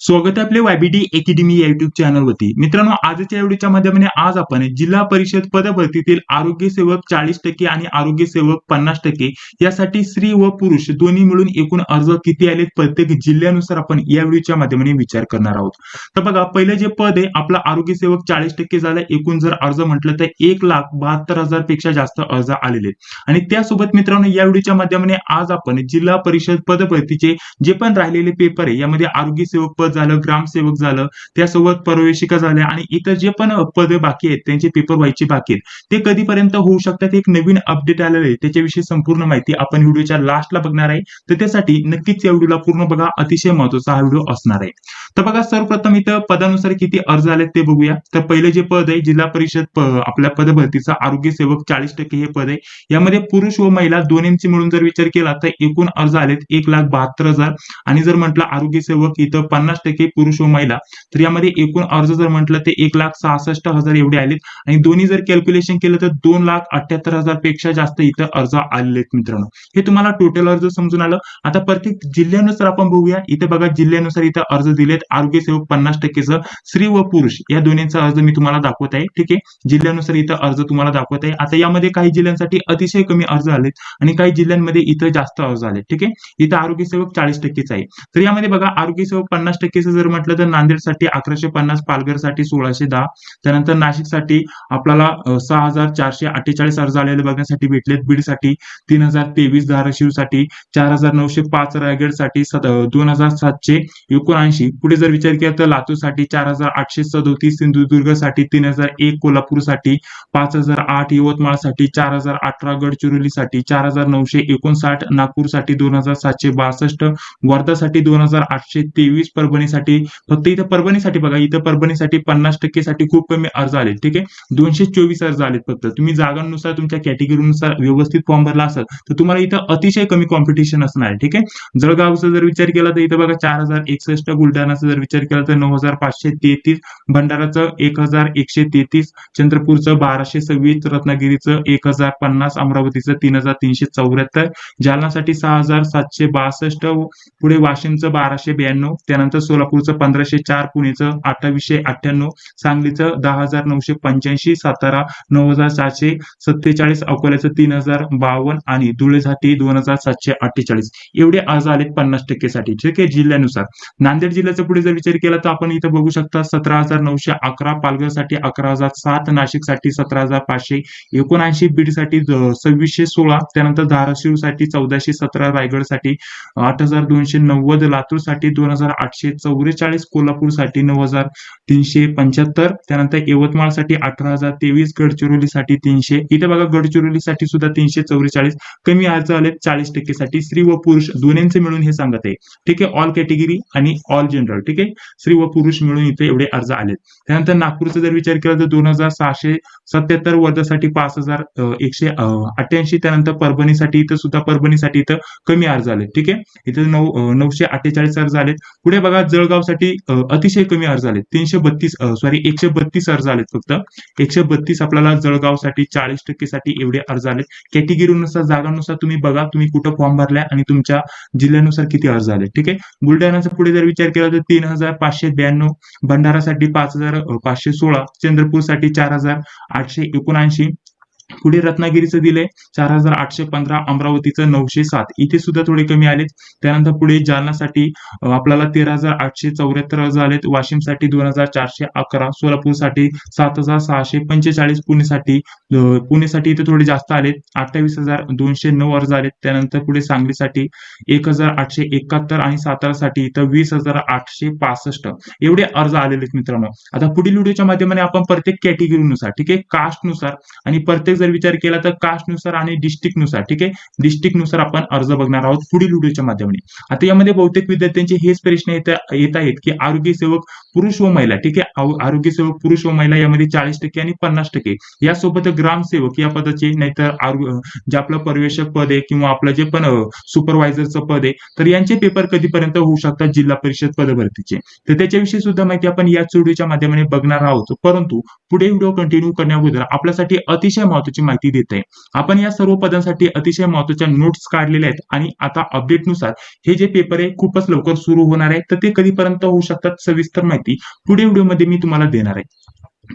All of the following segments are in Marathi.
स्वागत आहे आपले वायबीडी अकॅडमी या युट्यूब चॅनलवरती मित्रांनो आजच्या व्हिडिओच्या माध्यमाने आज आपण जिल्हा परिषद पदभरतीतील आरोग्य सेवक चाळीस टक्के आणि आरोग्य सेवक पन्नास टक्के यासाठी स्त्री व पुरुष दोन्ही मिळून एकूण अर्ज किती आले प्रत्येक जिल्ह्यानुसार आपण या व्हिडिओच्या माध्यमाने विचार करणार आहोत. तर बघा पहिलं जे पद आहे आपला आरोग्य सेवक चाळीस टक्के झालं. एकूण जर अर्ज म्हटलं तर एक लाख बहात्तर हजारपेक्षा जास्त अर्ज आलेले आहेत. आणि त्यासोबत मित्रांनो या व्हिडिओच्या माध्यमाने आज आपण जिल्हा परिषद पदभरतीचे जे पण राहिलेले पेपर आहे यामध्ये आरोग्य सेवक पद झालं ग्रामसेवक झालं त्यासोबत प्रवेशिका झाल्या आणि इतर जे पण पद बाकी आहेत त्यांचे पेपर व्हायचे बाकी आहेत ते कधीपर्यंत होऊ शकतात एक नवीन अपडेट आलेलं आहे. त्याच्याविषयी संपूर्ण माहिती आपण व्हिडिओच्या लास्टला बघणार आहे. तर त्यासाठी नक्कीच या व्हिडिओला पूर्ण बघा. अतिशय महत्त्वाचा हा व्हिडिओ असणार आहे. तर बघा सर्वप्रथम इथं पदानुसार किती अर्ज आलेत ते बघूया. तर पहिले जे पद आहे जिल्हा परिषद आपल्या पदभरतीचा आरोग्य सेवक चाळीस टक्के हे पद आहे. यामध्ये पुरुष व महिला दोन्हींची मिळून जर विचार केला तर एकूण अर्ज आलेत एक लाख बहात्तर हजार. आणि जर म्हटलं आरोग्य सेवक इथं पन्नास टक्के पुरुष व महिला तर यामध्ये एकूण अर्ज जर म्हटलं ते एक लाख सहासष्ट हजार एवढे आलेत. आणि दोन्ही जर कॅल्क्युलेशन केलं तर दोन लाख अठ्याहत्तर हजारपेक्षा जास्त इथं अर्ज आलेले आहेत मित्रांनो. हे तुम्हाला टोटल अर्ज समजून आलं. आता प्रत्येक जिल्ह्यानुसार आपण बघूया. इथे बघा जिल्ह्यानुसार इथं अर्ज दिलेत. आरोग्य सेवक पन्नास टक्केचं स्त्री व पुरुष या दोन्हीचा अर्ज मी तुम्हाला दाखवत आहे. ठीक आहे? जिल्ह्यानुसार इथं अर्ज तुम्हाला दाखवत आहे. आता यामध्ये काही जिल्ह्यांसाठी अतिशय कमी अर्ज आलेत आणि काही जिल्ह्यांमध्ये इथं जास्त अर्ज आले ठीक आहे? इथं आरोग्य सेवक चाळीस टक्केच आहे. तर यामध्ये बघा आरोग्य सेवक पन्नास टक्केचं जर म्हटलं तर नांदेडसाठी अकराशे पन्नास पालघरसाठी सोळाशे दहा. त्यानंतर नाशिकसाठी आपल्याला सहा हजार चारशे अठ्ठेचाळीस अर्ज आलेले बघण्यासाठी भेटलेत. बीडसाठी तीन हजार तेवीस धाराशिवसाठी चार हजार नऊशे पाच रायगडसाठी दोन हजार सातशे एकोणऐंशी. पुढे जर विचार केला तर लातूरसाठी चार हजार आठशे सदोतीस सिंधुदुर्गसाठी तीन हजार एक कोल्हापूरसाठी पाच हजार आठ यवतमाळसाठी चार हजार अठरा गडचिरोलीसाठी चार हजार नऊशे एकोणसाठ नागपूरसाठी दोन हजार सातशे बासष्ट वर्धासाठी दोन हजार आठशे तेवीस परभणीसाठी. फक्त इथं परभणीसाठी बघा इथं परभणीसाठी पन्नास टक्केसाठी खूप कमी अर्ज आले ठीक आहे? दोनशे चोवीस अर्ज आलेत फक्त. तुम्ही जागांनुसार तुमच्या कॅटेगरीनुसार व्यवस्थित फॉर्म भरला असेल तर तुम्हाला इथं अतिशय कमी कॉम्पिटिशन असणार आहे ठीक आहे? जळगावचा जर विचार केला तर इथं बघा चार हजार एकसष्ट बुलढाणा बुलढाणाचा जर विचार केला तर नऊ हजार पाचशे तेहतीस भंडाराचं एक हजार एकशे तेहतीस चंद्रपूरचं बाराशे सव्वीस रत्नागिरीचं एक हजार पन्नास अमरावतीचं तीन हजार तीनशे चौऱ्याहत्तर जालनासाठी सहा हजार सातशे बासष्ट पुढे वाशिमचं बाराशे ब्याण्णव त्यानंतर सोलापूरचं पंधराशे चार पुणेचं अठ्ठावीसशे अठ्ठ्याण्णव सांगलीचं दहा हजार नऊशे पंच्याऐंशी सातारा नऊ हजार सातशे सत्तेचाळीस अकोल्याचं तीन हजार बावन्न आणि धुळेसाठी दोन हजार सातशे अठ्ठेचाळीस. एवढे अर्ज आलेत पन्नास टक्केसाठी. ठीक आहे जिल्ह्यानुसार. नांदेड जिल्ह्याचं पुढे जर विचार केला तर आपण इथं बघू शकता सतरा हजार नऊशे अकरा पालघरसाठी अकरा हजार सात नाशिकसाठी सतरा हजार पाचशे एकोणऐंशी बीडसाठी सव्वीसशे सोळा त्यानंतर धाराशिवसाठी चौदाशे सतरा रायगडसाठी आठ हजार दोनशे नव्वद लातूरसाठी दोन हजार आठशे चौवेचाळीस कोल्हापूरसाठी नऊ हजार तीनशे पंच्याहत्तर त्यानंतर यवतमाळसाठी अठरा हजार तेवीस गडचिरोलीसाठी तीनशे. इथे बघा गडचिरोलीसाठी सुद्धा तीनशे चौवेचाळीस. कमी अर्ज आले चाळीस टक्केसाठी. स्त्री व पुरुष दोन्हींचे मिळून हे सांगत आहे. ठीक आहे ऑल कॅटेगरी आणि ऑल जनरल ठीक आहे? स्त्री व पुरुष मिळून इथे एवढे अर्ज आलेत. त्यानंतर नागपूरचा जर विचार केला तर दोन हजार सहाशे सत्याहत्तर वर्धासाठी पाच हजार एकशे अठ्ठ्याऐंशी त्यानंतर परभणीसाठी इथं सुद्धा परभणीसाठी इथं कमी अर्ज आले ठीक आहे? इथं नऊ नऊशे अठ्ठेचाळीस अर्ज आलेत. पुढे बघा जळगावसाठी अतिशय कमी अर्ज आलेत. तीनशे बत्तीस सॉरी एकशे बत्तीस अर्ज आलेत फक्त. एकशे बत्तीस आपल्याला जळगावसाठी चाळीस टक्केसाठी एवढे अर्ज आलेत. कॅटेगरीनुसार जागांनुसार तुम्ही बघा तुम्ही कुठं फॉर्म भरलाय आणि तुमच्या जिल्ह्यानुसार किती अर्ज आले ठीक आहे? बुलढाण्याचा पुढे जर विचार केला तर तीन हजार पाचशे ब्याण्णव भंडारासाठी पाच हजार पाचशे सोळा चंद्रपूरसाठी चार हजार आठशे एकोणऐंशी पुढे रत्नागिरीचं दिले चार हजार आठशे पंधरा अमरावतीचं नऊशे सात. इथे सुद्धा थोडे कमी आलेत. त्यानंतर पुढे जालनासाठी आपल्याला तेरा हजार आठशे चौऱ्याहत्तर अर्ज आलेत. वाशिमसाठी दोन हजार चारशे अकरा. सोलापूरसाठी सात हजार सहाशे पंचेचाळीस पुणेसाठी पुणेसाठी इथे थोडे जास्त आलेत. अठ्ठावीस हजार दोनशे नऊ अर्ज आलेत. त्यानंतर पुढे सांगलीसाठी एक हजार आठशे एकाहत्तर आणि सातारासाठी इथं वीस हजार आठशे पासष्ट एवढे अर्ज आलेले आहेत मित्रांनो. आता पुढील व्हिडिओच्या माध्यमाने आपण प्रत्येक कॅटेगरीनुसार ठीक आहे? कास्टनुसार आणि प्रत्येक जर विचार केला तर कास्टनुसार आणि डिस्ट्रिक्टनुसार ठीक आहे? डिस्ट्रिक्टनुसार आपण अर्ज बघणार आहोत पुढील व्हिडिओच्या माध्यमाने आता यामध्ये बहुतेक विद्यार्थ्यांचे हेच प्रश्न येत येत आहेत की आरोग्य सेवक पुरुष व महिला ठीक आहे? आरोग्य सेवक पुरुष व महिला यामध्ये चाळीस टक्के आणि पन्नास टक्के. यासोबत ग्रामसेवक या पदाचे नाहीतर जे आपलं पर्यवेक्षक पद आहे किंवा आपलं जे पण सुपरवायझरचं पद आहे तर यांचे पेपर कधीपर्यंत होऊ शकतात? जिल्हा परिषद पदभरतीचे. तर त्याच्याविषयी सुद्धा माहिती आपण याच व्हिडिओच्या माध्यमाने बघणार आहोत. परंतु पुढे व्हिडिओ कंटिन्यू करण्याअगोदर आपल्यासाठी अतिशय महत्त्वाचं महत्वाची माहिती देत आहे आपण या सर्व पदांसाठी अतिशय महत्त्वाच्या नोट्स काढलेल्या आहेत आणि आता अपडेटनुसार हे जे पेपर आहे खूपच लवकर सुरू होणार आहे. तर ते कधीपर्यंत होऊ शकतात सविस्तर माहिती पुढे व्हिडिओमध्ये मी तुम्हाला देणार आहे.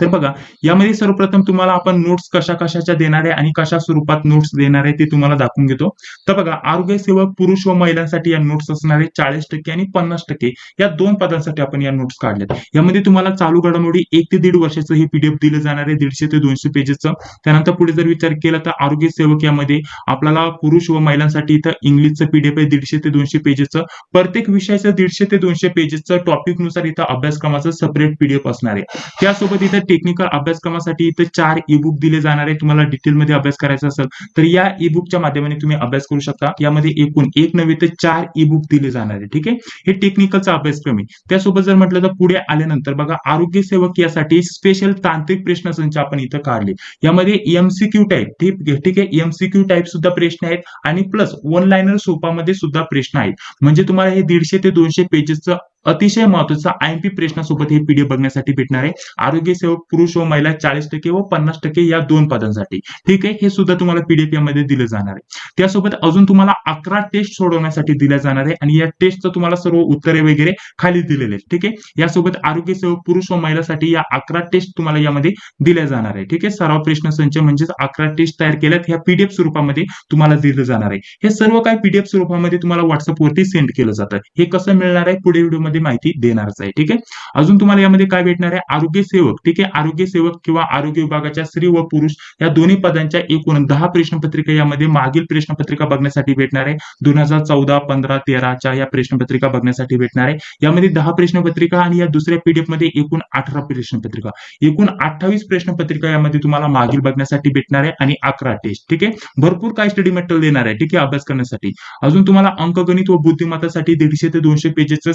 तर बघा यामध्ये सर्वप्रथम तुम्हाला आपण नोट्स कशा कशाच्या देणार आहे आणि कशा स्वरूपात नोट्स देणार आहे ते तुम्हाला दाखवून घेतो. तर बघा आरोग्य सेवक पुरुष व महिलांसाठी या नोट्स असणार आहे चाळीस टक्के आणि पन्नास टक्के. या दोन पदांसाठी आपण या नोट्स काढल्यात. यामध्ये तुम्हाला चालू घडामोडी एक ते दीड वर्षाचं हे पीडीएफ दिलं जाणार आहे दीडशे ते दोनशे पेजेसचं त्यानंतर पुढे जर विचार केला तर आरोग्य सेवक यामध्ये आपल्याला पुरुष व महिलांसाठी इथं इंग्लिशचं पीडीएफ आहे दीडशे ते दोनशे पेजेसचं प्रत्येक विषयाचं दीडशे ते दोनशे पेजेसचं टॉपिकनुसार इथं अभ्यासक्रमाचं सेपरेट पीडीएफ असणार आहे. त्यासोबत इथं टेक्निकल अभ्यासक्रमासाठी इथं चार ई बुक दिले जाणार आहे तुम्हाला डिटेलमध्ये अभ्यास करायचा असेल तर या ई बुकच्या माध्यमाने तुम्ही अभ्यास करू शकता. यामध्ये एकूण एक नव्हे तर चार ई बुक दिले जाणार आहे ठीक आहे? हे टेक्निकलचा अभ्यासक्रम आहे. त्यासोबत जर म्हटलं तर पुढे आल्यानंतर बघा आरोग्य सेवक यासाठी स्पेशल तांत्रिक प्रश्नसंच आपण इथं काढले. यामध्ये एमसीक्यू टाईप ठीक ठीक आहे? एमसीक्यू टाईप सुद्धा प्रश्न आहेत आणि प्लस वन लाईनर सोपामध्ये सुद्धा प्रश्न आहेत. म्हणजे तुम्हाला हे दीडशे ते दोनशे पेजेसचं अतिशय महत्त्वाचा पी प्रश्नासोबत हे पीडीएफ बघण्यासाठी भेटणार आहे. आरोग्य सेवक पुरुष व महिला चाळीस टक्के व पन्नास टक्के या दोन पदांसाठी. ठीक आहे? हे सुद्धा तुम्हाला पीडीएफ यामध्ये दिलं जाणार आहे. त्यासोबत अजून तुम्हाला अकरा टेस्ट सोडवण्यासाठी दिल्या जाणार आहे आणि या टेस्टचं तुम्हाला सर्व उत्तरे वगैरे खाली दिलेले आहेत. ठीक आहे? यासोबत आरोग्य सेवक पुरुष व महिलासाठी या अकरा टेस्ट तुम्हाला यामध्ये दिल्या जाणार आहे. ठीक आहे? सराव प्रश्न संच म्हणजेच अकरा टेस्ट तयार केल्यात. ह्या पीडीएफ स्वरूपामध्ये तुम्हाला दिलं जाणार आहे. हे सर्व काही पीडीएफ स्वरूपामध्ये तुम्हाला व्हॉट्सअपवरती सेंड केलं जातं. हे कसं मिळणार आहे? पुढे व्हिडिओ यामध्ये माहिती देणारच आहे ठीक आहे? अजून तुम्हाला यामध्ये काय भेटणार आहे? आरोग्य सेवक ठीक आहे? आरोग्य सेवक किंवा आरोग्य विभागाच्या स्त्री व पुरुष या दोन्ही पदांच्या एकूण दहा प्रश्नपत्रिका यामध्ये मागील प्रश्नपत्रिका बघण्यासाठी भेटणार आहे. दोन हजार चौदा पंधरा तेराच्या या प्रश्नपत्रिका बघण्यासाठी भेटणार आहे. यामध्ये दहा प्रश्नपत्रिका आणि या दुसऱ्या पीडीएफमध्ये एकूण अठरा प्रश्नपत्रिका. एकूण अठ्ठावीस प्रश्नपत्रिका यामध्ये तुम्हाला मागील बघण्यासाठी भेटणार आहे आणि अकरा टेस्ट ठीक आहे? भरपूर काय स्टडी मटेरियल देणार आहे ठीक आहे? अभ्यास करण्यासाठी. अजून तुम्हाला अंकगणित व बुद्धिमत्तासाठी दीडशे ते दोनशे पेजेसचं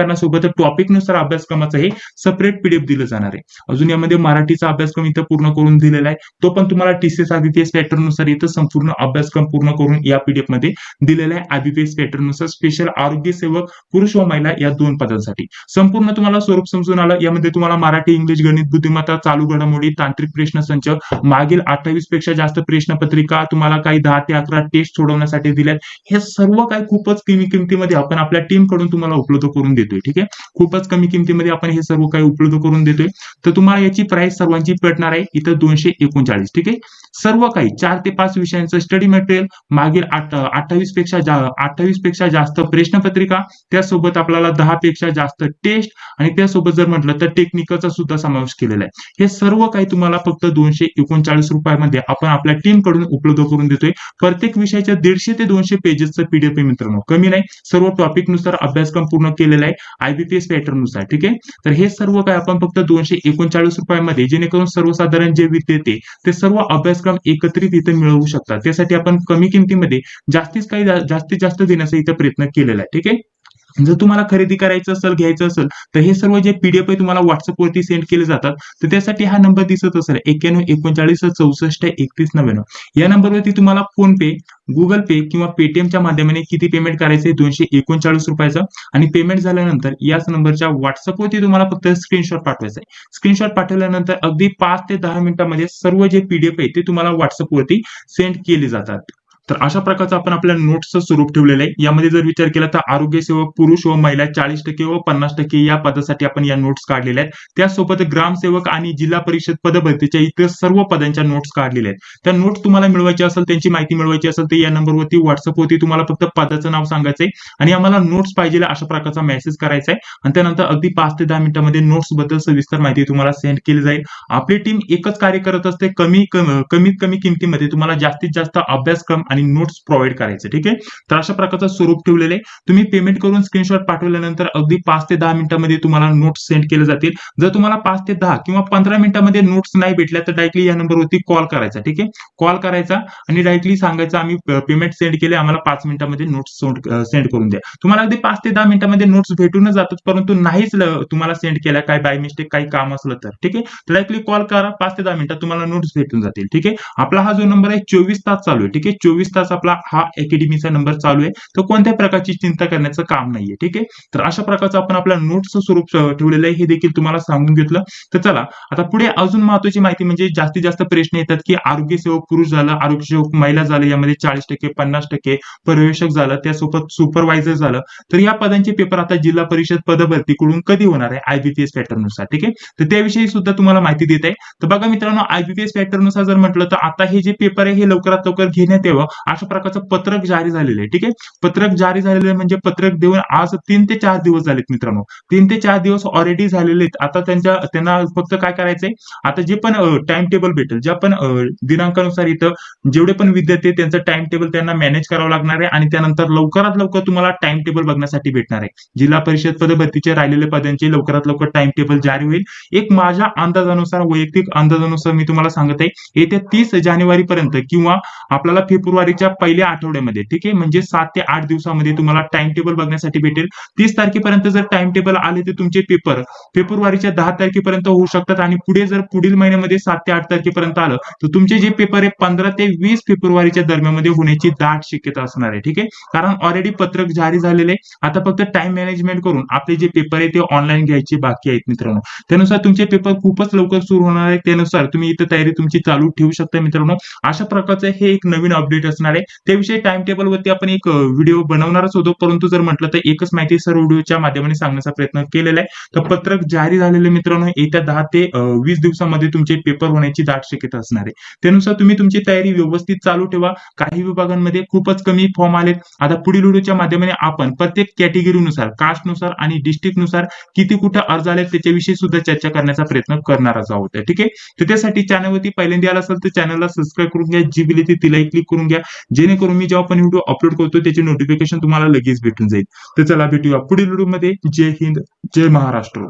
स्पष्टीकरणासोबत टॉपिकनुसार अभ्यासक्रमाचं हे सेपरेट पीडीएफ दिलं जाणार आहे. अजून यामध्ये मराठीचा अभ्यासक्रम इथं पूर्ण करून दिलेला आहे. तो पण तुम्हाला टीसीएस आदित्य पॅटर्ननुसार इथं संपूर्ण अभ्यासक्रम पूर्ण करून या पीडीएफमध्ये दिलेला आहे. आदित्य पॅटर्ननुसार स्पेशल आरोग्य सेवक पुरुष व महिला या दोन पदांसाठी. संपूर्ण तुम्हाला स्वरूप समजून आलं. यामध्ये तुम्हाला मराठी इंग्लिश गणित बुद्धिमत्ता चालू घडामोडी तांत्रिक प्रश्न संच मागील अठ्ठावीसपेक्षा जास्त प्रश्नपत्रिका तुम्हाला काही दहा ते अकरा टेस्ट सोडवण्यासाठी दिल्यात. हे सर्व काही खूपच कमी किमतीमध्ये आपण आपल्या टीमकडून तुम्हाला उपलब्ध करून देतो. देतोय ठीक आहे? खूपच कमी किमतीमध्ये आपण हे सर्व काही उपलब्ध करून देतोय. तर तुम्हाला याची प्राइस सर्वांची पडणार आहे. इथं दोनशे एकोणचाळीस ठीक आहे? सर्व काही चार ते पाच विषयांचं स्टडी मटेरियल मागील अठ्ठावीसपेक्षा अठ्ठावीसपेक्षा जास्त प्रश्नपत्रिका त्यासोबत आपल्याला दहा पेक्षा जास्त टेस्ट आणि त्यासोबत जर म्हटलं तर टेक्निकलचा सुद्धा समावेश केलेला आहे. हे सर्व काही तुम्हाला फक्त दोनशे एकोणचाळीस रुपयामध्ये आपण आपल्या टीमकडून उपलब्ध करून देतोय. प्रत्येक विषयाच्या दीडशे ते दोनशे पेजेसचं पीडीएफ मित्रांनो. कमी नाही सर्व टॉपिकनुसार अभ्यासक्रम पूर्ण केलेला आहे आयबीपीएस पॅटर्ननुसार ठीक आहे? तर हे सर्व काय आपण फक्त दोनशे एकोणचाळीस रुपयामध्ये जेणेकरून सर्वसाधारण जे विद्यार्थी ते सर्व अभ्यास अभ्यासक्रम एकत्रित इथे मिळवू शकतात. त्यासाठी आपण कमी किमतीमध्ये जास्तीत काही जास्तीत जास्त देण्याचा इथं प्रयत्न केलेला आहे. ठीक आहे? जर तुम्हाला खरेदी करायचं असेल घ्यायचं असेल तर हे सर्व जे पीडीएफ आहे तुम्हाला व्हॉट्सअपवरती सेंड केले जातात. तर त्यासाठी हा नंबर दिसत असेल एक्क्याण्णव एकोणचाळीस चौसष्ट एकतीस नव्याण्णव. या नंबरवरती तुम्हाला फोन पे गुगल पे किंवा पेटीएमच्या माध्यमाने किती पेमेंट करायचे दोनशे एकोणचाळीस रुपयाचं. आणि पेमेंट झाल्यानंतर याच नंबरच्या व्हॉट्सअपवरती तुम्हाला फक्त स्क्रीनशॉट पाठवायचा आहे. स्क्रीनशॉट पाठवल्यानंतर अगदी पाच ते दहा मिनिटांमध्ये सर्व जे पीडीएफ आहे ते तुम्हाला व्हॉट्सअपवरती सेंड केले जातात. तर अशा प्रकारचं आपण आपल्या नोट्सचं स्वरूप ठेवलेलं आहे. यामध्ये जर विचार केला तर आरोग्य सेवक पुरुष व महिला चाळीस टक्के व पन्नास टक्के या पदासाठी आपण या नोट्स काढलेल्या आहेत. त्यासोबत ग्रामसेवक आणि जिल्हा परिषद पदभरतीच्या इतर सर्व पदांच्या नोट्स काढलेल्या आहेत. त्या नोट्स तुम्हाला मिळवायची असेल त्यांची माहिती मिळवायची असेल तर या नंबरवरती व्हॉट्सअपवरती तुम्हाला फक्त पदाचं नाव सांगायचंय. आणि आम्हाला नोट्स पाहिजे अशा प्रकारचा मेसेज करायचा आहे आणि त्यानंतर अगदी पाच ते दहा मिनिटांमध्ये नोट्सबद्दल सविस्तर माहिती तुम्हाला सेंड केली जाईल. आपली टीम एकच कार्य करत असते कमी कमीत कमी किमतीमध्ये. तुम्हाला जास्तीत जास्त अभ्यासक्रम आणि नोट्स प्रोव्हाइड करायचे ठीक आहे? तर अशा प्रकारचं स्वरूप ठेवलेलं आहे. तुम्ही पेमेंट करून स्क्रीनशॉट पाठवल्यानंतर अगदी पाच ते दहा मिनिटांमध्ये तुम्हाला नोट्स सेंड केले जातील. जर तुम्हाला पाच ते दहा किंवा पंधरा मिनिटांमध्ये नोट्स नाही भेटल्या तर डायरेक्टली या नंबरवरती कॉल करायचा ठीक आहे? कॉल करायचा आणि डायरेक्टली सांगायचं आम्ही पेमेंट सेंड केले आम्हाला पाच मिनिटांमध्ये नोट्स सेंड करून द्या. तुम्हाला अगदी पाच ते दहा मिनिटांमध्ये नोट्स भेटूनच जातात परंतु नाहीच तुम्हाला सेंड केल्या काय बाय मिस्टेक काही काम असलं तर ठीक आहे? डायरेक्टली कॉल करा पाच ते दहा मिनिटात तुम्हाला नोट्स भेटून जातील ठीक आहे? आपला हा जो नंबर आहे चोवीस तास चालू आहे ठीक आहे? चोवीस चोवीस तास आपला हा अकॅडमीचा नंबर चालू आहे. तर कोणत्या प्रकारची चिंता करण्याचं काम नाहीये ठीक आहे? तर अशा प्रकारचं आपण आपल्या नोट्सचं स्वरूप ठेवलेलं आहे. हे देखील तुम्हाला सांगून घेतलं. तर चला आता पुढे अजून महत्वाची माहिती म्हणजे जास्तीत जास्त प्रश्न येतात की आरोग्य सेवक पुरुष झालं आरोग्य सेवक महिला झालं यामध्ये चाळीस टक्के पन्नास टक्के पर्यवेक्षक झालं त्यासोबत सुपरवायझर झालं. तर या पदांचे पेपर आता जिल्हा परिषद पदभरतीकडून कधी होणार आहे? आयबीपीएस पॅटर्ननुसार ठीक आहे? तर त्याविषयी सुद्धा तुम्हाला माहिती देत आहे. तर बघा मित्रांनो आयबीपीएस पॅटर्ननुसार जर म्हटलं तर आता हे जे पेपर आहे हे लवकरात लवकर घेण्यात यावं. अशा प्रकारचं पत्रक जारी झालेलं आहे. ठीक आहे? पत्रक जारी झालेलं आहे म्हणजे पत्रक देऊन आज तीन ते चार दिवस झालेत मित्रांनो. तीन ते चार दिवस ऑलरेडी झालेले आहेत. आता त्यांच्या त्यांना फक्त काय करायचंय? आता जे पण टाइम टेबल भेटेल ज्या पण दिनांकानुसार इथं जेवढे पण विद्यार्थी आहेत, त्यांचं टाइम टेबल त्यांना मॅनेज करावं लागणार आहे आणि त्यानंतर लवकरात लवकर तुम्हाला टाइम टेबल बघण्यासाठी भेटणार आहे. जिल्हा परिषद पद भरतीचे राहिलेले पदांचे लवकरात लवकर टाइम टेबल जारी होईल. एक माझ्या अंदाजानुसार वैयक्तिक अंदाजानुसार मी तुम्हाला सांगत आहे येत्या तीस जानेवारी पर्यंत किंवा आपल्याला फेब्रुवारीच्या पहिल्या आठवड्यामध्ये ठीक आहे? म्हणजे सात ते आठ दिवसामध्ये तुम्हाला टाइम टेबल बघण्यासाठी भेटेल. तीस तारखेपर्यंत जर टाइम टेबल आले तर तुमचे पेपर फेब्रुवारीच्या दहा तारखेपर्यंत होऊ शकतात आणि पुढे जर पुढील महिन्यामध्ये सात ते आठ तारखेपर्यंत आलं तर तुमचे जे पेपर आहे पंधरा ते वीस फेब्रुवारीच्या दरम्यानमध्ये होण्याची दाट शक्यता असणार आहे ठीक आहे? कारण ऑलरेडी पत्रक जारी झालेले आता फक्त टाइम मॅनेजमेंट करून आपले जे पेपर आहे ते ऑनलाईन घ्यायचे बाकी आहेत मित्रांनो. त्यानुसार तुमचे पेपर खूपच लवकर सुरू होणार आहे त्यानुसार तुम्ही इथं तयारी तुमची चालू ठेवू शकता मित्रांनो. अशा प्रकारचं हे एक नवीन अपडेट असणार आहे. त्याविषयी टाइम टेबल वरती आपण एक व्हिडिओ बनवणारच होतो. परंतु जर म्हटलं तर एकच माहिती सर व्हिडिओच्या माध्यमाने सांगण्याचा प्रयत्न केलेला आहे. तर पत्रक जारी झालेले मित्रांनो येत्या दहा ते वीस दिवसामध्ये तुमचे पेपर होण्याची दाट शक्यता असणार आहे. त्यानुसार तुम्ही तुमची तयारी व्यवस्थित चालू ठेवा. काही विभागांमध्ये खूपच कमी फॉर्म आलेत. आता पुढील व्हिडिओच्या माध्यमाने आपण प्रत्येक कॅटेगरीनुसार कास्टनुसार आणि डिस्ट्रिक्टनुसार किती कुठे अर्ज आले त्याच्याविषयी सुद्धा चर्चा करण्याचा प्रयत्न करणारच आहोत. ठीक आहे? तर त्यासाठी चॅनलवरती पहिल्यांदा आला असेल तर चॅनलला सबस्क्राईब करून घ्या. जी बिली तिलाही क्लिक करून घ्या. घ्या जेणेकरून मी जेव्हा पण व्हिडिओ अपलोड करतो त्याचे नोटिफिकेशन तुम्हाला लगेच भेटून जाईल. तर चला भेटूया पुढील व्हिडिओमध्ये जय हिंद जय महाराष्ट्र.